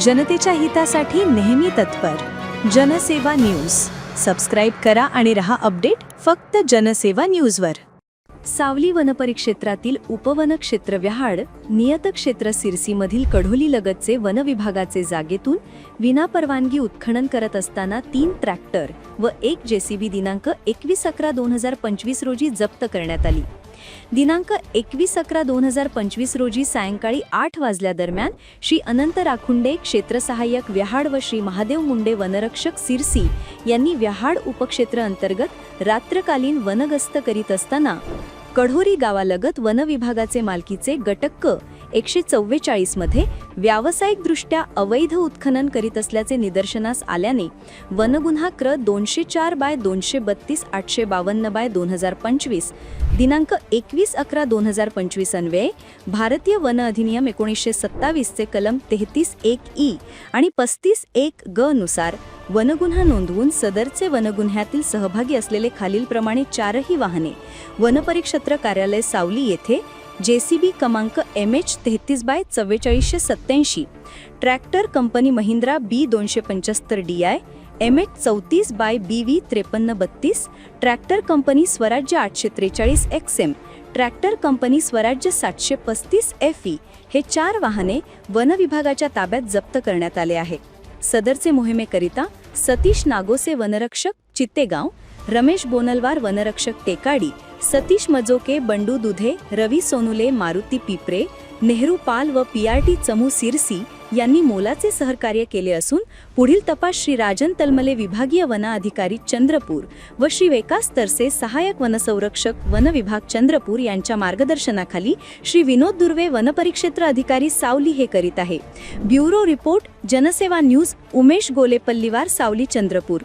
जनतेच्या हितासाठी नेहमी तत्पर. जनसेवा न्यूज. सबस्क्राईब करा आणि रहा अपडेट फक्त जनसेवा न्यूजवर. सावली वनपरिक्षेत्रातील उपवन क्षेत्र व्याहाड नियतक्षेत्र सिरसीमधील कढोली लगतचे वन जागेतून विनापरवानगी उत्खनन करत असताना तीन ट्रॅक्टर व एक जेसीबी दिनांक एकवीस अकरा दोन हजार पंचवीस रोजी जप्त करण्यात आली. दिनांक एकवीस अकरा दोन हजार पंचवीस रोजी सायंकाळी आठ वाजल्यादरम्यान श्री अनंत राखुंडे क्षेत्रसहाय्यक व्याहाड व श्री महादेव मुंडे वनरक्षक सिरसी यांनी व्याहाड उपक्षेत्र अंतर्गत रात्रकालीन वनगस्त करीत असताना कढोरी गावालगत वनविभागाचे मालकीचे गटक्क एकशे चव्वेचाळीसमध्ये व्यावसायिकदृष्ट्या अवैध उत्खनन करीत असल्याचे निदर्शनास आल्याने वनगुन्हा क्र दोनशे चार बाय दोनशे बत्तीस आठशे बावन्न बाय दोन हजार पंचवीस दिनांक एकवीस अकरा दोन हजार पंचवीस अन्वये भारतीय वन अधिनियम एकोणीसशे सत्तावीसचे कलम तेहतीस एक ई आणि पस्तीस एक ग नुसार वनगुन्हा नोंदवून सदरचे वनगुन्ह्यातील सहभागी असलेले खालीलप्रमाणे चारही वाहने वनपरिक्षेत्र कार्यालय सावली येथे जेसीबी क्रमांक एम एच तेहतीस बाय चव्वेचाळीसशे सत्याऐंशी ट्रॅक्टर कंपनी महिंद्रा बी दोनशे पंच्याहत्तर डी आय एम एच चौतीस बाय बी व्ही त्रेपन्न बत्तीस ट्रॅक्टर कंपनी स्वराज्य आठशे त्रेचाळीस एक्स एम ट्रॅक्टर कंपनी स्वराज्य सातशे पस्तीस एफ ई हे चार वाहने वन विभागाच्या ताब्यात जप्त करण्यात आले आहे सदरचे मोहिमेकरिता सतीश नागोसे वनरक्षक चित्तेगाव रमेश बोनलवार वनरक्षक टेकाडी सतीश मजोके बंडू दुधे रवी सोनुले मारुती पिपरे नेहरू पाल व पीआरटी चमू सिरसी यांनी मोलाचे सहकार्य केले असून पुढील तपास श्री राजन तलमले विभागीय वन अधिकारी चंद्रपूर व श्री विकास तरसे सहाय्यक वनसंरक्षक वन विभाग चंद्रपूर यांच्या मार्गदर्शनाखाली श्री विनोद दुर्वे वनपरिक्षेत्र अधिकारी सावली हे करीत आहे. Bureau report Jansewa news Umesh Golepalliwar Saoli Chandrapur.